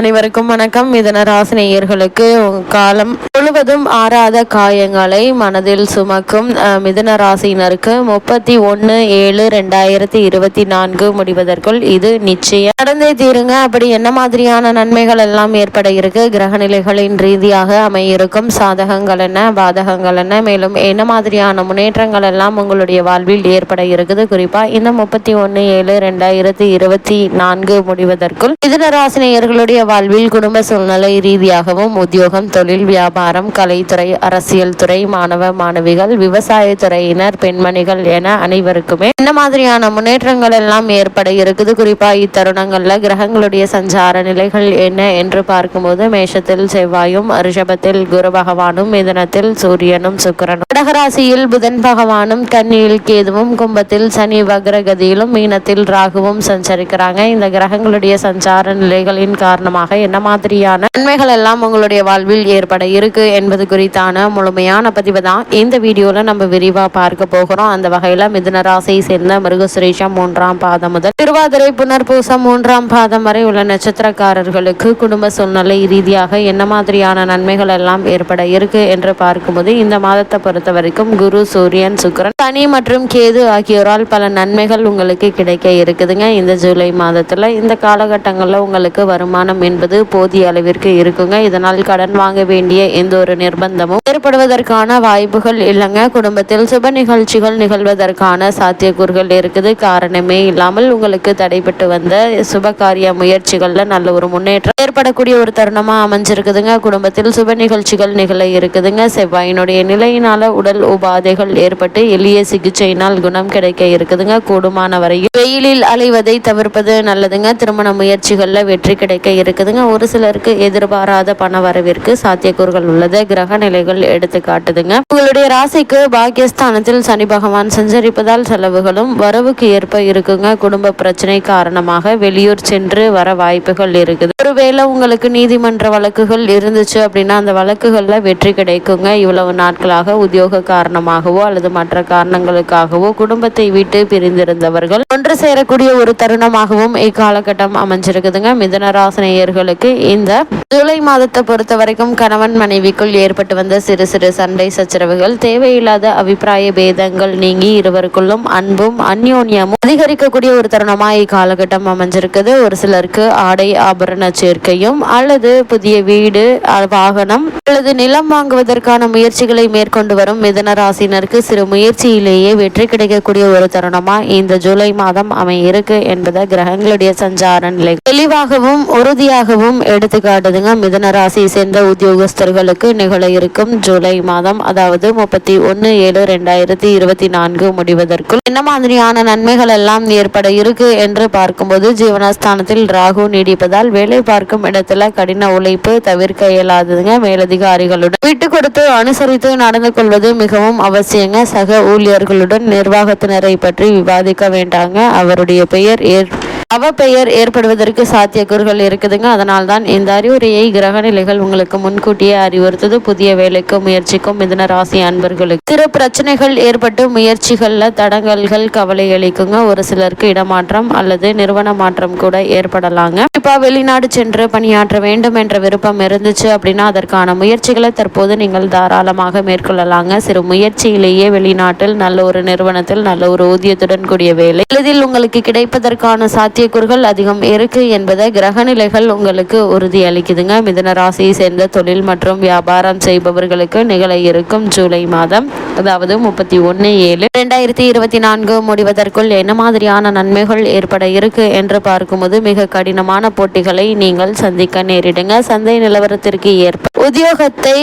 அனைவருக்கும் வணக்கம். மிதனராசினியர்களுக்கு காலம் முழுவதும் ஆறாத காயங்களை மனதில் சுமக்கும் மிதன ராசியினருக்கு முப்பத்தி ஒன்று ஏழு ரெண்டாயிரத்தி இருபத்தி நான்கு முடிவதற்குள் இது நிச்சயம். நடந்தே தீருங்க. அப்படி என்ன மாதிரியான நன்மைகள் எல்லாம் ஏற்பட இருக்கு? கிரகநிலைகளின் ரீதியாக அமையிருக்கும் சாதகங்கள் என்ன? பாதகங்கள் என்ன? மேலும் என்ன மாதிரியான முன்னேற்றங்கள் எல்லாம் உங்களுடைய வாழ்வில் ஏற்பட இருக்குது? குறிப்பா இந்த முப்பத்தி ஒன்று ஏழு ரெண்டாயிரத்தி இருபத்தி நான்கு முடிவதற்குள் மிதன ராசினியர்களுடைய வாழ்வில் குடும்ப சூழ்நிலை ரீதியாகவும் உத்தியோகம் தொழில் வியாபாரம் கலைத்துறை அரசியல் துறை மாணவ மாணவிகள் விவசாயத்துறையினர் பெண்மணிகள் என அனைவருக்குமே என்ன மாதிரியான முன்னேற்றங்கள் எல்லாம் ஏற்பட இருக்குது. குறிப்பா இத்தருணங்கள்ல கிரகங்களுடைய சஞ்சார நிலைகள் என்ன என்று பார்க்கும்போது மேஷத்தில் செவ்வாயும் ரிஷபத்தில் குரு பகவானும் மிதனத்தில் சூரியனும் சுக்கிரனும். கடகராசியில் புதன் பகவானும் கன்னியில் கேதுவும் கும்பத்தில் சனி வக்ரகதியிலும் மீனத்தில் ராகுவும் சஞ்சரிக்கிறாங்க. இந்த கிரகங்களுடைய சஞ்சார நிலைகளின் காரணமாக என்ன மாதிரியான நன்மைகள் எல்லாம் உங்களுடைய வாழ்வில் ஏற்பட இருக்கு என்பது குறித்தான முழுமையான பதிவு தான். இந்த வீடியோல நம்ம விரிவா பார்க்க போகிறோம். அந்த வகையில மிதுனராசியை சேர்ந்த மிருகசுரேஷம் மூன்றாம் பாதம் முதல் திருவாதிரை புனர்பூசம் மூன்றாம் பாதம் வரை உள்ள நட்சத்திரக்காரர்களுக்கு குடும்ப சூழ்நிலை ரீதியாக என்ன மாதிரியான நன்மைகள் எல்லாம் ஏற்பட இருக்கு என்று பார்க்கும்போது இந்த மாதத்தை பொறுத்த வரைக்கும் குரு சூரியன் சுக்கரன் சனி மற்றும் கேது ஆகியோரால் பல நன்மைகள் உங்களுக்கு கிடைக்க இருக்குதுங்க. இந்த ஜூலை மாதத்துல இந்த காலகட்டங்களில் உங்களுக்கு வருமானம் என்பது போதிய அளவிற்கு இருக்குங்க. இதனால் கடன் வாங்க வேண்டிய எந்த ஒரு நிர்பந்தமும் ஏற்படுவதற்கான வாய்ப்புகள் இல்லைங்க. குடும்பத்தில் சுப நிகழ்ச்சிகள் நிகழ்வதற்கான சாத்தியக்கூறுகள் இருக்குது. காரணமே இல்லாமல் உங்களுக்கு தடைபட்டு வந்த சுபகாரிய முயற்சிகளில் நல்ல ஒரு முன்னேற்றம் ஏற்படக்கூடிய ஒரு தருணமா அமைஞ்சிருக்குதுங்க. குடும்பத்தில் சுப நிகழ்ச்சிகள் நிகழ இருக்குதுங்க. செவ்வாயினுடைய நிலையினால உடல் உபாதைகள் ஏற்பட்டு எளிய சிகிச்சையினால் குணம் கிடைக்க இருக்குதுங்க. கூடுமான வரையும் வெயிலில் அலைவதை தவிர்ப்பது நல்லதுங்க. திருமண முயற்சிகளில் வெற்றி கிடைக்க இருக்குதுங்க. ஒரு சிலருக்கு எதிர்பாராத பண வரவிற்கு சாத்தியக்கூறுகள் உள்ளது. கிரக நிலைகள் எடுத்து காட்டுதுங்க. உங்களுடைய ராசிக்கு பாக்கியஸ்தானத்தில் சனி பகவான் சஞ்சரிப்பதால் செலவுகளும் வரவுக்கு ஏற்ப இருக்குங்க. குடும்ப பிரச்சனை காரணமாக வெளியூர் சென்று வர வாய்ப்புகள் இருக்குது. ஒருவேளை உங்களுக்கு நீதிமன்ற வழக்குகள் இருந்துச்சு அப்படின்னா அந்த வழக்குகள்ல வெற்றி கிடைக்குங்க. இவ்வளவு நாட்களாக உத்தியோக காரணமாகவோ அல்லது மற்ற காரணங்களுக்காகவோ குடும்பத்தை விட்டு பிரிந்திருந்தவர்கள். ஒன்று சேரக்கூடிய ஒரு தருணமாகவும் இக்காலகட்டம் அமைஞ்சிருக்குதுங்க. மிதன நேயர்களுக்கு இந்த ஜூலை மாதத்தை பொறுத்த வரைக்கும் கணவன் மனைவிக்குள் ஏற்பட்டு வந்த சிறு சிறு சண்டை சச்சரவுகள் தேவையில்லாத அபிப்பிராய பேதங்கள் நீங்கி இருவருக்குள்ளும் அன்பும் அந்யோன்யமும் அதிகரிக்கக்கூடிய ஒரு தருணமா இக்காலகட்டம் அமைஞ்சிருக்குது. ஒரு சிலருக்கு ஆடை ஆபரண சேர்க்கையும் அல்லது புதிய வீடு வாகனம் அல்லது நிலம் வாங்குவதற்கான முயற்சிகளை மேற்கொண்டு வரும் மிதன ராசினருக்கு சிறு முயற்சியிலேயே வெற்றி கிடைக்கக்கூடிய ஒரு தருணமா இந்த ஜூலை மாதம் அமையிருக்கு என்பதை கிரகங்களுடைய சஞ்சார நிலை தெளிவாகவும் உறுதி உறுதியாகவும் எடுத்து காட்டுதுங்க. மிதன ராசியை சேர்ந்த உத்தியோகஸ்தர்களுக்கு நிகழ இருக்கும் ஜூலை மாதம் அதாவது முப்பத்தி ஒன்று ஏழு ரெண்டாயிரத்தி இருபத்தி நான்கு முடிவதற்குள். என்ன மாதிரியான நன்மைகள் எல்லாம் ஏற்பட இருக்கு என்று பார்க்கும்போது ஜீவனஸ்தானத்தில் ராகு நீடிப்பதால் வேலை பார்க்கும் இடத்துல கடின உழைப்பு தவிர்க்க இயலாததுங்க மேலதிகாரிகளுடன். விட்டு கொடுத்து அனுசரித்து நடந்து கொள்வது மிகவும் அவசியங்க. சக ஊழியர்களுடன் நிர்வாகத்தினரை பற்றி விவாதிக்க வேண்டாங்க. அவருடைய பெயர் ஏற் அவ பெயர் ஏற்படுவதற்கு சாத்தியக்கூறுகள் இருக்குதுங்க. அதனால் தான் இந்த அறிவுரையை கிரகநிலைகள் உங்களுக்கு முன்கூட்டியே அறிவுறுத்தது. புதிய வேலைக்கு முயற்சிக்கும் மிதன ராசி அன்பர்களுக்கு. சிறு பிரச்சனைகள் ஏற்பட்டு முயற்சிகள்ல தடங்கல்கள் கவலை அளிக்குங்க. ஒரு சிலருக்கு இடமாற்றம் அல்லது நிறுவன மாற்றம் கூட ஏற்படலாங்க. இப்ப வெளிநாடு சென்று பணியாற்ற வேண்டும் என்ற விருப்பம் இருந்துச்சு அப்படின்னா அதற்கான முயற்சிகளை தற்போது நீங்கள் தாராளமாக மேற்கொள்ளலாங்க. சிறு முயற்சியிலேயே வெளிநாட்டில் நல்ல ஒரு நிறுவனத்தில் நல்ல ஒரு ஊதியத்துடன் கூடிய வேலை. எளிதில் உங்களுக்கு கிடைப்பதற்கான சாத்தியக்கூறுகள் அதிகம் இருக்கு என்பதை கிரகநிலைகள் உங்களுக்கு உறுதி அளிக்குதுங்க ராசியை சேர்ந்த தொழில் மற்றும் வியாபாரம் செய்பவர்களுக்கு நிகழ இருக்கும் ஜூலை மாதம். அதாவது முப்பத்தி ஒன்று ஏழு. ரெண்டாயிரத்தி இருபத்தி நான்கு முடிவதற்குள் என்ன மாதிரியான நன்மைகள் ஏற்பட இருக்கு என்று பார்க்கும்போது மிக கடினமான போட்டிகளை நீங்கள் சந்திக்க நேரிடுங்க. சந்தை நிலவரத்திற்கு ஏற்ப உத்தியோகத்தை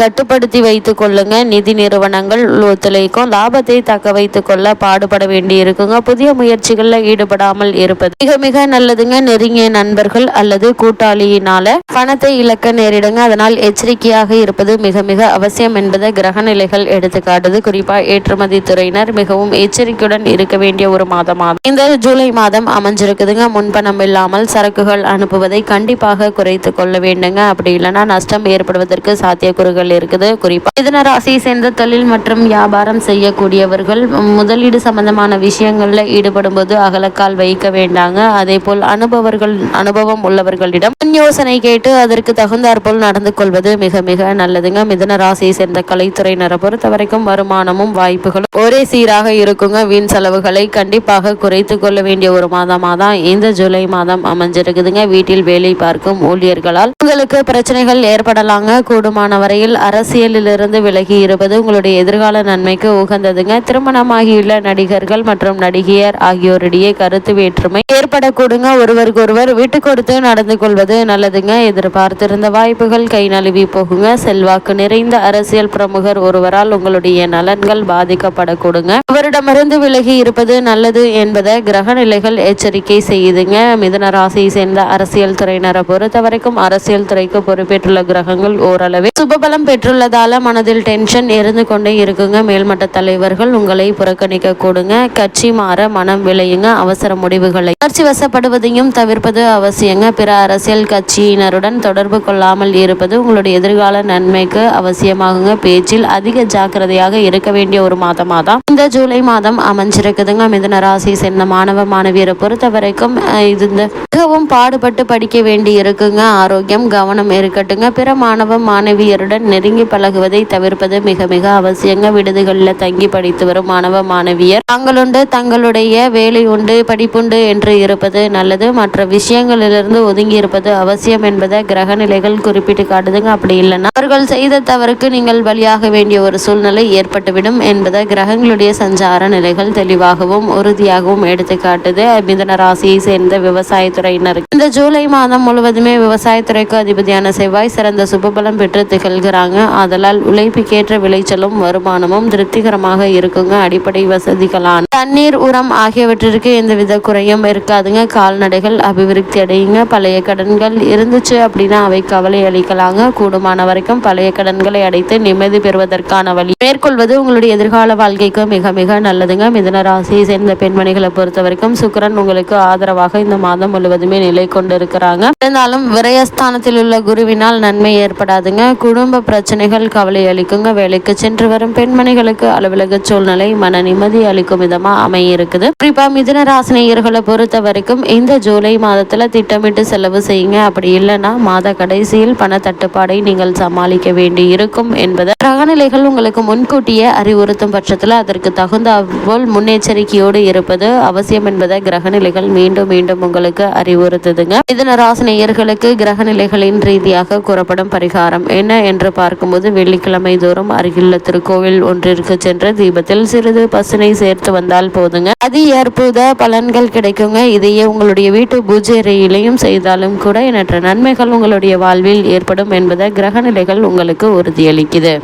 கட்டுப்படுத்தி வைத்துக் கொள்ளுங்க. நிதி நிறுவனங்கள் ஒத்துழைக்கும். லாபத்தை தக்க வைத்துக் கொள்ள பாடுபட வேண்டி இருக்குங்க. புதிய முயற்சிகளில் ஈடுபடாமல் இருப்பது மிக மிக நல்லதுங்க. நெருங்கிய நண்பர்கள் அல்லது கூட்டாளியினால பணத்தை இழக்க நேரிடுங்க. அதனால் எச்சரிக்கையாக இருப்பது மிக மிக அவசியம் என்பதை கிரக நிலைகள் எடுத்து காட்டுது குறிப்பா ஏற்றுமதி துறையினர் மிகவும் எச்சரிக்கையுடன் இருக்க வேண்டிய ஒரு மாதமாகும். இந்த ஜூலை மாதம் அமைஞ்சிருக்குதுங்க. முன்பணம் இல்லாமல் சரக்குகள் அனுப்புவதை கண்டிப்பாக குறைத்து கொள்ள வேண்டுங்க. அப்படி இல்லைன்னா நஷ்டம் ஏற்படுவதற்கு சாத்தியக்கூறுகள் இருக்குது. குறிப்பா மிதன ராசியை சேர்ந்த தொழில் மற்றும் வியாபாரம் செய்யக்கூடியவர்கள் முதலீடு சம்பந்தமான விஷயங்கள்ல ஈடுபடும் போது அகலக்கால் வைக்க வேண்டாங்க. அதே போல் அனுபவர்கள் அனுபவம் உள்ளவர்களிடம் முன் யோசனை கேட்டு அதற்கு தகுந்தாற்போல் நடந்து கொள்வது மிக மிக நல்லதுங்க. மிதன ராசியை சேர்ந்த கலைத்துறையினரை பொறுத்தவரைக்கும் கிடைக்கும் வருமானமும் வாய்ப்புகளும் ஒரே சீராக இருக்குங்க. வீண் செலவுகளை கண்டிப்பாக குறைத்து கொள்ள வேண்டிய ஒரு மாதமாக தான் இந்த ஜூலை மாதம் அமைஞ்சிருக்குதுங்க. வீட்டில் வேலை பார்க்கும் ஊழியர்களால் உங்களுக்கு பிரச்சனைகள் ஏற்படலாங்க. கூடுமான வரையில் அரசியலிலிருந்து விலகி இருப்பது உங்களுடைய எதிர்கால நன்மைக்கு உகந்ததுங்க. திருமணமாகியுள்ள நடிகர்கள் மற்றும் நடிகையர் ஆகியோரிடையே கருத்து வேற்றுமை ஏற்படக்கூடுங்க. ஒருவருக்கொருவர் விட்டு கொடுத்து நடந்து கொள்வது நல்லதுங்க. எதிர்பார்த்திருந்த வாய்ப்புகள் கை நழுவி போகுங்க. செல்வாக்கு நிறைந்த அரசியல் பிரமுகர் ஒருவரால் உங்களுடைய நலன்கள் பாதிக்கப்படக்கூடுங்க அவரிடமிருந்து விலகி இருப்பது நல்லது என்பதை கிரக நிலைகள் எச்சரிக்கை செய்யுதுங்க மிதன ராசியை சேர்ந்த அரசியல் துறையினரை பொறுத்த வரைக்கும் அரசியல் துறைக்கு பொறுப்பேற்றுள்ள கிரகங்கள் ஓரளவு சுபபலம் பெற்றுள்ளதால மனதில் டென்ஷன் இருந்து கொண்டே இருக்குங்க. மேல்மட்ட தலைவர்கள் உங்களை புறக்கணிக்க கூடுங்க. கட்சி மாற மனம் விளையுங்க. அவசர முடிவுகளை உணர்ச்சி வசப்படுவதையும் தவிர்ப்பது அவசியங்க. பிற அரசியல் கட்சியினருடன் தொடர்பு கொள்ளாமல் இருப்பது உங்களுடைய எதிர்கால நன்மைக்கு அவசியமாகுங்க. பேச்சில் அதிக ஜாக்கிரதை ஜாக்கிரதையாக இருக்க வேண்டிய ஒரு மாதமாக தான் இந்த ஜூலை மாதம் அமைஞ்சிருக்குதுங்க. மிதன ராசி சேர்ந்த மாணவ மாணவியரை பொறுத்த வரைக்கும் இது இந்த மிகவும் பாடுபட்டு படிக்க வேண்டி இருக்குங்க. ஆரோக்கியம் கவனம் இருக்கட்டுங்க. பிற மாணவ மாணவியருடன் நெருங்கி பழகுவதை தவிர்ப்பது மிக மிக அவசியங்க. விடுதிகளில் தங்கி படித்து வரும் மாணவ மாணவியர் தங்களுண்டு தங்களுடைய வேலை உண்டு படிப்புண்டு என்று இருப்பது நல்லது. மற்ற விஷயங்களிலிருந்து ஒதுங்கி இருப்பது அவசியம் என்பதை கிரக நிலைகள் குறிப்பிட்டு காட்டுதுங்க. அப்படி இல்லைன்னா அவர்கள் செய்த தவறுக்கு நீங்கள் பலியாக வேண்டிய ஒரு சூழ்நிலை ஏற்பட்டுவிடும் என்பதை கிரகங்களுடைய சஞ்சார நிலைகள் தெளிவாகவும் உறுதியாகவும் எடுத்து காட்டுது மிதன ராசியை சேர்ந்த விவசாயத்துறை விவசாயத்துறையினருக்கு இந்த ஜூலை மாதம் முழுவதுமே விவசாயத்துறைக்கு அதிபதியான செவ்வாய் சிறந்த சுபபலம் பெற்று திகழ்கிறாங்க. அதனால் உழைப்புக்கேற்ற விளைச்சலும் வருமானமும் திருப்திகரமாக இருக்குங்க. அடிப்படை வசதிகளான தண்ணீர் உரம் ஆகியவற்றிற்கு எந்தவித குறையும் இருக்காதுங்க. கால்நடைகள் அபிவிருத்தி அடையுங்க. பழைய கடன்கள் இருந்துச்சு அப்படின்னா அவை கவலை அளிக்கலாங்க. கூடுமான வரைக்கும் பழைய கடன்களை அடைத்து நிம்மதி பெறுவதற்கான வழி மேற்கொள்வது உங்களுடைய எதிர்கால வாழ்க்கைக்கு மிக மிக நல்லதுங்க. மிதன ராசியை சேர்ந்த பெண்மணிகளை பொறுத்த வரைக்கும் சுக்கரன் உங்களுக்கு ஆதரவாக இந்த மாதம் முழுவதும் நிலை கொண்டிருக்கிறாங்க. இருந்தாலும் விரயஸ்தானத்தில் உள்ள குருவினால் நன்மை ஏற்படாதுங்க. குடும்ப பிரச்சனைகள் கவலை அளிக்குங்க. வேலைக்கு சென்று வரும் பெண்மணிகளுக்கு அலுவலக சூழ்நிலை மன நிம்மதி அளிக்கும் விதமா அமைய இருக்குது குறிப்பா மிதன ராசினியர்களை பொறுத்த வரைக்கும் இந்த ஜூலை மாதத்துல திட்டமிட்டு செலவு செய்யுங்க. அப்படி இல்லைன்னா மாத கடைசியில் பண தட்டுப்பாடை நீங்கள் சமாளிக்க வேண்டி இருக்கும் என்பதை. கிரகநிலைகள் உங்களுக்கு முன்கூட்டியே அறிவுறுத்தும் பட்சத்தில் அதற்கு தகுந்த போல் முன்னெச்சரிக்கையோடு இருப்பது அவசியம் என்பதை கிரகநிலைகள் மீண்டும் மீண்டும் உங்களுக்கு அறிவுறுத்துதுங்க மிதன ராசினியர்களுக்கு கிரகநிலைகளின் ரீதியாக கூறப்படும் பரிகாரம் என்ன என்று பார்க்கும்போது வெள்ளிக்கிழமை தோறும் அருகிலுள்ள திருக்கோவில் ஒன்றிற்கு சென்று தீபத்தில் சிறிது பசுனை சேர்த்து வந்தால் போதுங்க. அதி அற்புத பலன்கள் கிடைக்குங்க. இதையே உங்களுடைய வீட்டு பூஜை அறையிலையும் செய்தாலும் கூட எண்ணற்ற நன்மைகள் உங்களுடைய வாழ்வில் ஏற்படும் என்பதை கிரகநிலைகள் உங்களுக்கு உறுதியளிக்குது.